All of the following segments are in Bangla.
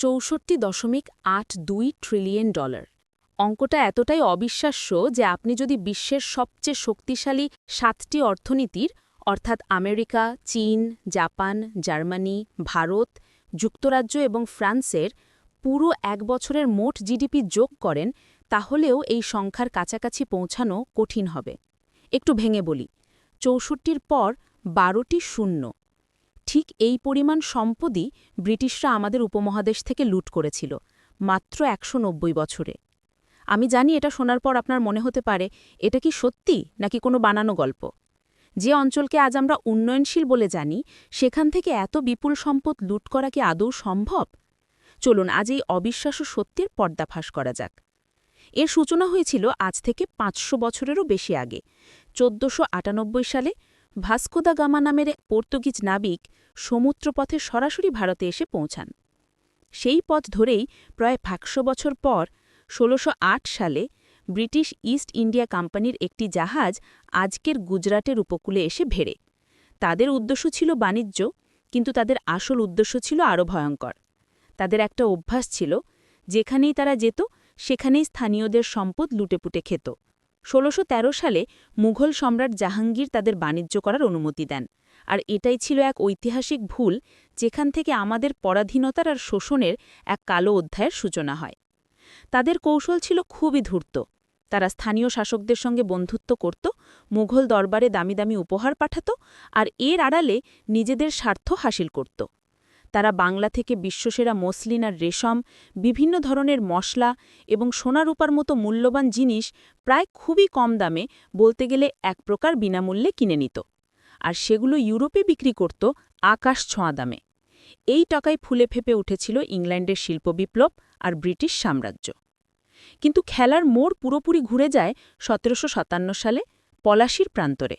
চৌষট্টি দশমিক আট দুই ট্রিলিয়ন ডলার অঙ্কটা এতটাই অবিশ্বাস্য যে আপনি যদি বিশ্বের সবচেয়ে শক্তিশালী সাতটি অর্থনীতির, অর্থাৎ আমেরিকা, চীন, জাপান, জার্মানি, ভারত, যুক্তরাজ্য এবং ফ্রান্সের পুরো এক বছরের মোট জিডিপি যোগ করেন, তাহলেও এই সংখ্যার কাছাকাছি পৌঁছানো কঠিন হবে। একটু ভেঙে বলি, চৌষট্টির পর বারোটি শূন্য। ঠিক এই পরিমাণ সম্পদই ব্রিটিশরা আমাদের উপমহাদেশ থেকে লুট করেছিল, মাত্র একশো নব্বই বছরে। আমি জানি এটা শোনার পর আপনার মনে হতে পারে, এটা কি সত্যি নাকি কোনো বানানো গল্প? যে অঞ্চলকে আজ আমরা উন্নয়নশীল বলে জানি, সেখান থেকে এত বিপুল সম্পদ লুট করা কি আদৌ সম্ভব? চলুন আজ এই অবিশ্বাস্য সত্যের পর্দাফাস করা যাক। এর সূচনা হয়েছিল আজ থেকে পাঁচশো বছরেরও বেশি আগে, চোদ্দশো সালে ভাস্কোদা গামা নামের এক পর্তুগিজ নাবিক সমুদ্রপথে সরাসরি ভারতে এসে পৌঁছান। সেই পথ ধরেই প্রায় একশো বছর পর ষোলোশো সালে ব্রিটিশ ইস্ট ইন্ডিয়া কোম্পানির একটি জাহাজ আজকের গুজরাটের উপকূলে এসে ভেড়ে। তাদের উদ্দেশ্য ছিল বাণিজ্য, কিন্তু তাদের আসল উদ্দেশ্য ছিল আরও ভয়ঙ্কর। তাদের একটা অভ্যাস ছিল, যেখানেই তারা যেত, সেখানেই স্থানীয়দের সম্পদ লুটেপুটে খেত। ষোলোশো সালে মুঘল সম্রাট জাহাঙ্গীর তাদের বাণিজ্য করার অনুমতি দেন। আর এটাই ছিল এক ঐতিহাসিক ভুল, যেখান থেকে আমাদের পরাধীনতার আর শোষণের এক কালো অধ্যায়ের সূচনা হয়। তাদের কৌশল ছিল খুবই ধূর্ত। তারা স্থানীয় শাসকদের সঙ্গে বন্ধুত্ব করত, মুঘল দরবারে দামি দামি উপহার পাঠাত, আর এর আড়ালে নিজেদের স্বার্থ হাসিল করত। তারা বাংলা থেকে বিশ্বসেরা মসলিন আর রেশম, বিভিন্ন ধরনের মশলা এবং সোনারূপার মতো মূল্যবান জিনিস প্রায় খুবই কম দামে, বলতে গেলে এক প্রকার বিনামূল্যে কিনে নিত। আর সেগুলো ইউরোপে বিক্রি করত আকাশ ছোঁয়া দামে। এই টাকায় ফুলে ফেপে উঠেছিল ইংল্যান্ডের শিল্প বিপ্লব আর ব্রিটিশ সাম্রাজ্য। কিন্তু খেলার মোড় পুরোপুরি ঘুরে যায় সতেরোশো সাতান্ন সালে পলাশির প্রান্তরে।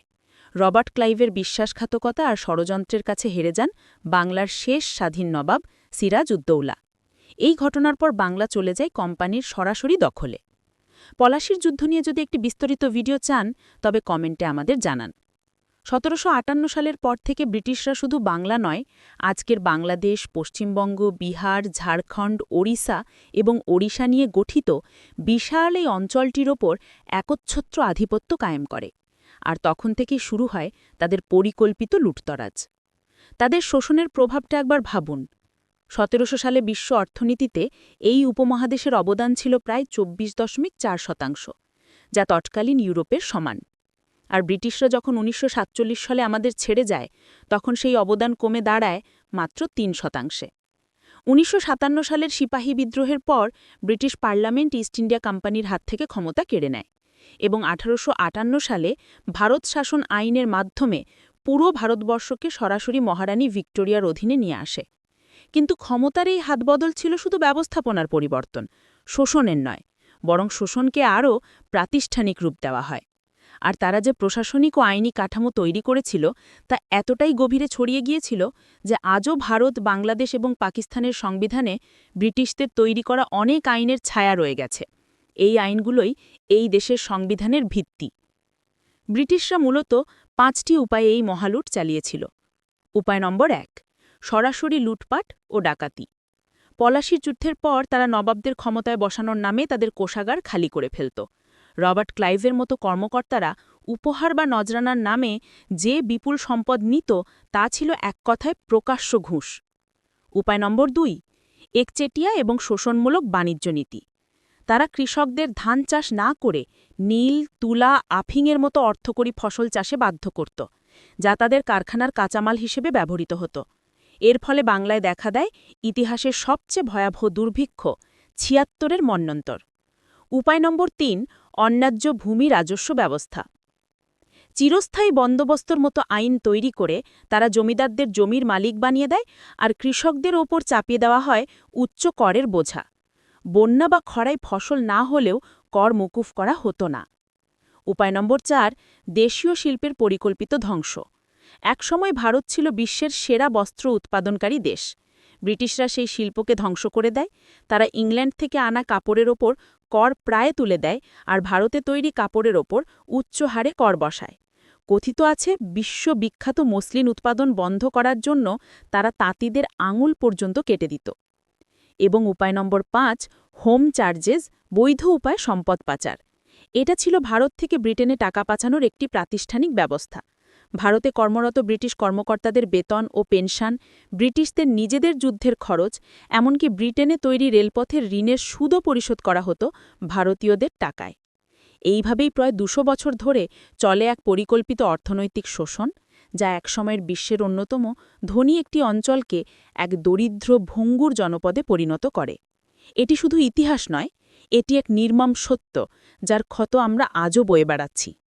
রবার্ট ক্লাইভের বিশ্বাসঘাতকতা আর ষড়যন্ত্রের কাছে হেরে যান বাংলার শেষ স্বাধীন নবাব সিরাজ উদ্দৌলা। এই ঘটনার পর বাংলা চলে যায় কোম্পানির সরাসরি দখলে। পলাশির যুদ্ধ নিয়ে যদি একটি বিস্তারিত ভিডিও চান, তবে কমেন্টে আমাদের জানান। সতেরোশো আটান্ন সালের পর থেকে ব্রিটিশরা শুধু বাংলা নয়, আজকের বাংলাদেশ, পশ্চিমবঙ্গ, বিহার, ঝাড়খণ্ড, ওড়িশা এবং ওড়িশা নিয়ে গঠিত বিশাল এই অঞ্চলটির ওপর একচ্ছত্র আধিপত্য কায়েম করে। আর তখন থেকেই শুরু হয় তাদের পরিকল্পিত লুটতরাজ। তাদের শোষণের প্রভাবটা একবার ভাবুন। সতেরোশো সালে বিশ্ব অর্থনীতিতে এই উপমহাদেশের অবদান ছিল প্রায় চব্বিশ দশমিক চার শতাংশ, যা তৎকালীন ইউরোপের সমান। আর ব্রিটিশরা যখন উনিশশো সাতচল্লিশ সালে আমাদের ছেড়ে যায়, তখন সেই অবদান কমে দাঁড়ায় মাত্র তিন শতাংশে। উনিশশো সাতান্ন সালের সিপাহী বিদ্রোহের পর ব্রিটিশ পার্লামেন্ট ইস্ট ইন্ডিয়া কোম্পানির হাত থেকে ক্ষমতা কেড়ে নেয়। এবং আঠারোশো আটান্ন সালে ভারত শাসন আইনের মাধ্যমে পুরো ভারতবর্ষকে সরাসরি মহারানী ভিক্টোরিয়ার অধীনে নিয়ে আসে। কিন্তু ক্ষমতার এই হাতবদল ছিল শুধু ব্যবস্থাপনার পরিবর্তন, শোষণের নয়, বরং শোষণকে আরও প্রাতিষ্ঠানিক রূপ দেওয়া হয়। আর তারা যে প্রশাসনিক ও আইনি কাঠামো তৈরি করেছিল, তা এতটাই গভীরে ছড়িয়ে গিয়েছিল যে আজও ভারত, বাংলাদেশ এবং পাকিস্তানের সংবিধানে ব্রিটিশদের তৈরি করা অনেক আইনের ছায়া রয়ে গেছে। এই আইনগুলোই এই দেশের সংবিধানের ভিত্তি। ব্রিটিশরা মূলত পাঁচটি উপায়ে এই মহালুট চালিয়েছিল। উপায় নম্বর এক, সরাসরি লুটপাট ও ডাকাতি। পলাশির যুদ্ধের পর তারা নবাবদের ক্ষমতায় বসানোর নামে তাদের কোষাগার খালি করে ফেলত। রবার্ট ক্লাইভের মতো কর্মকর্তারা উপহার বা নজরানার নামে যে বিপুল সম্পদ নিত, তা ছিল এক কথায় প্রকাশ্য ঘুষ। উপায় নম্বর দুই, একচেটিয়া এবং শোষণমূলক বাণিজ্য নীতি। তারা কৃষকদের ধান চাষ না করে নীল, তুলা আফিংয়ের মতো অর্থকরী ফসল চাষে বাধ্য করত, যা তাদের কারখানার কাঁচামাল হিসেবে ব্যবহৃত হতো। এর ফলে বাংলায় দেখা দেয় ইতিহাসের সবচেয়ে ভয়াবহ দুর্ভিক্ষ ছিয়াত্তরের মন্নন্তর। উপায় নম্বর তিন, অন্যায্য ভূমি রাজস্ব ব্যবস্থা। চিরস্থায়ী বন্দোবস্তর মতো আইন তৈরি করে তারা জমিদারদের জমির মালিক বানিয়ে দেয় আর কৃষকদের ওপর চাপিয়ে দেওয়া হয় উচ্চ করের বোঝা। বন্যা বা খরায় ফসল না হলেও কর মুকুফ করা হতো না। উপায় নম্বর চার, দেশীয় শিল্পের পরিকল্পিত ধ্বংস। একসময় ভারত ছিল বিশ্বের সেরা বস্ত্র উৎপাদনকারী দেশ। ব্রিটিশরা সেই শিল্পকে ধ্বংস করে দেয়, তারা ইংল্যান্ড থেকে আনা কাপড়ের ওপর কর প্রায় তুলে দেয় আর ভারতে তৈরি কাপড়ের ওপর উচ্চ হারে কর বসায়। কথিত আছে, বিশ্ববিখ্যাত মসলিন উৎপাদন বন্ধ করার জন্য তারা তাঁতিদের আঙুল পর্যন্ত কেটে দিত। এবং উপায় নম্বর পাঁচ, হোম চার্জেস, বৈধ উপায় সম্পদ পাচার। এটা ছিল ভারত থেকে ব্রিটেনে টাকা পাচানোর একটি প্রাতিষ্ঠানিক ব্যবস্থা। ভারতে কর্মরত ব্রিটিশ কর্মকর্তাদের বেতন ও পেনশন, ব্রিটিশদের নিজেদের যুদ্ধের খরচ, এমনকি ব্রিটেনে তৈরি রেলপথের ঋণের সুদও পরিশোধ করা হতো ভারতীয়দের টাকায়। এইভাবেই প্রায় দুশো বছর ধরে চলে এক পরিকল্পিত অর্থনৈতিক শোষণ। যা একসময়ের বিশ্বের অন্যতম ধনী একটি অঞ্চলকে এক দরিদ্র ভঙ্গুর জনপদে পরিণত করে। এটি শুধু ইতিহাস নয়, এটি এক নির্মম সত্য, যার ক্ষত আমরা আজও বয়ে বেড়াচ্ছি।